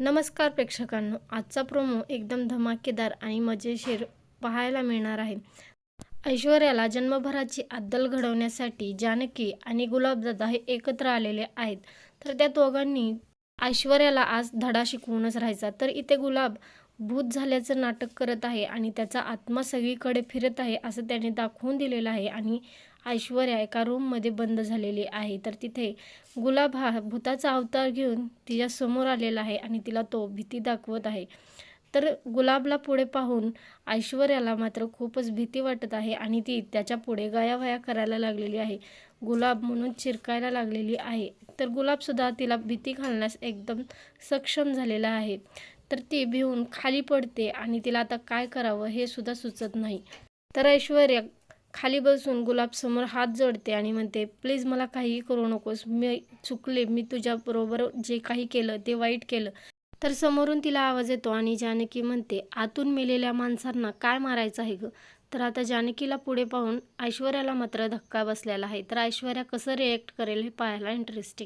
नमस्कार प्रेक्षकांनो आजचा प्रोमो एकदम धमाकेदार आणि मजेशीर पाहायला मिळणार आहे. ऐश्वर्याला जन्मभराची अद्दल घडवण्यासाठी जानकी आणि गुलाबदादा हे एकत्र आलेले आहेत. तर त्या दोघांनी ऐश्वर्याला आज धडा शिकवूनच राहायचा. तर इथे गुलाब भूत झाल्याचं नाटक करत आहे आणि त्याचा आत्मा सगळीकडे फिरत आहे असं त्याने दाखवून दिलेलं आहे आणि ऐश्वर्या एका रूममध्ये बंद झालेली आहे. तर तिथे गुलाब हा भूताचा अवतार घेऊन तिच्या समोर आलेला आहे आणि तिला तो भीती दाखवत आहे. तर गुलाबला पुढे पाहून ऐश्वर्याला मात्र खूपच भीती वाटत आहे आणि ती त्याच्या पुढे गयावया करायला लागलेली आहे. गुलाब म्हणून चिरकायला लागलेली आहे. तर गुलाबसुद्धा तिला भीती घालण्यास एकदम सक्षम झालेला आहे. तर ती भिवून खाली पडते आणि तिला आता काय करावं हे सुद्धा सुचत नाही. तर ऐश्वर्या खाली बसून गुलाबसमोर हात जोडते आणि म्हणते प्लीज मला काहीही करू नकोस. मी चुकले. मी तुझ्याबरोबर जे काही केलं ते वाईट केलं. तर समोरून तिला आवाज येतो आणि जानकी म्हणते आतून मेलेल्या माणसांना काय मारायचं आहे गं? तर आता जानकीला पुढे पाहून ऐश्वर्याला मात्र धक्का बसलेला आहे. तर ऐश्वर्या कसं रिॲक्ट करेल हे पाहायला इंटरेस्टिंग